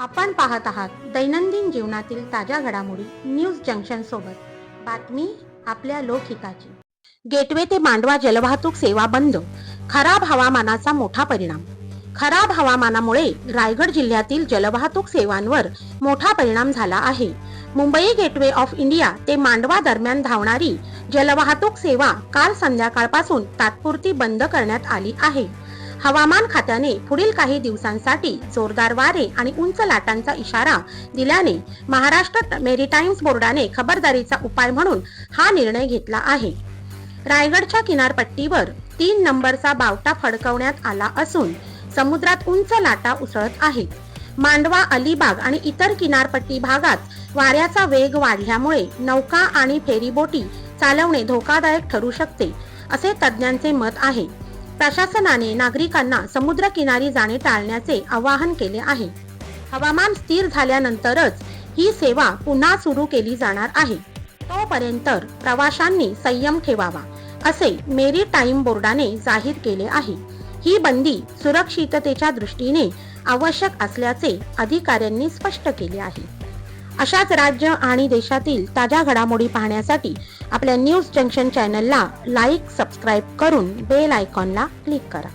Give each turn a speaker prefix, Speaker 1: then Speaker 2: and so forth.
Speaker 1: आपण पाहत आहात दैनंदिन जीवनातील ताज्या घडामोडी न्यूज जंक्शन सोबत. बातमी आपल्या लोकहिताची. गेटवे ते मांडवा जलवाहतूक सेवा बंद. खराब हवामानाचा मोठा परिणाम. खराब हवामानामुळे रायगड जिल्ह्यातील जलवाहतूक सेवांवर मोठा परिणाम झाला आहे. मुंबई गेटवे ऑफ इंडिया ते मांडवा दरम्यान धावणारी जलवाहतूक सेवा काल संध्याकाळपासून तात्पुरती बंद करण्यात आली आहे. हवामान खात्याने पुढील काही दिवसांसाठी जोरदार वारे आणि उंच लाटांचा इशारा दिल्याने महाराष्ट्र मेरीटाईम्स बोर्डाने खबरदारीचा उपाय म्हणून हा निर्णय घेतला आहे. रायगडच्या किनारपट्टीवर तीन नंबरचा बावटा फडकवण्यात आला असून समुद्रात उंच लाटा उसळत आहेत. मांडवा अलिबाग आणि इतर किनारपट्टी भागात वाऱ्याचा वेग वाढल्यामुळे नौका आणि फेरीबोटी चालवणे धोकादायक ठरू शकते असे तज्ज्ञांचे मत आहे. प्रशासनाने नागरिकांना समुद्र किनारी जाणे टाळण्याचे आवाहन केले आहे. हवामान स्थिर झाल्यानंतरच ही सेवा पुन्हा सुरू केली जाणार आहे. तोपर्यंत प्रवाशांनी संयम ठेवावा असे मेरी टाईम बोर्डाने जाहीर केले आहे. ही बंदी सुरक्षिततेच्या दृष्टीने आवश्यक असल्याचे अधिकाऱ्यांनी स्पष्ट केले आहे. अशाच राज्य आणि देशातील ताज्या घडामोडी पाहण्यासाठी आपल्या न्यूज जंक्शन चॅनलला लाईक सबस्क्राईब करून बेल आयकॉनला क्लिक करा.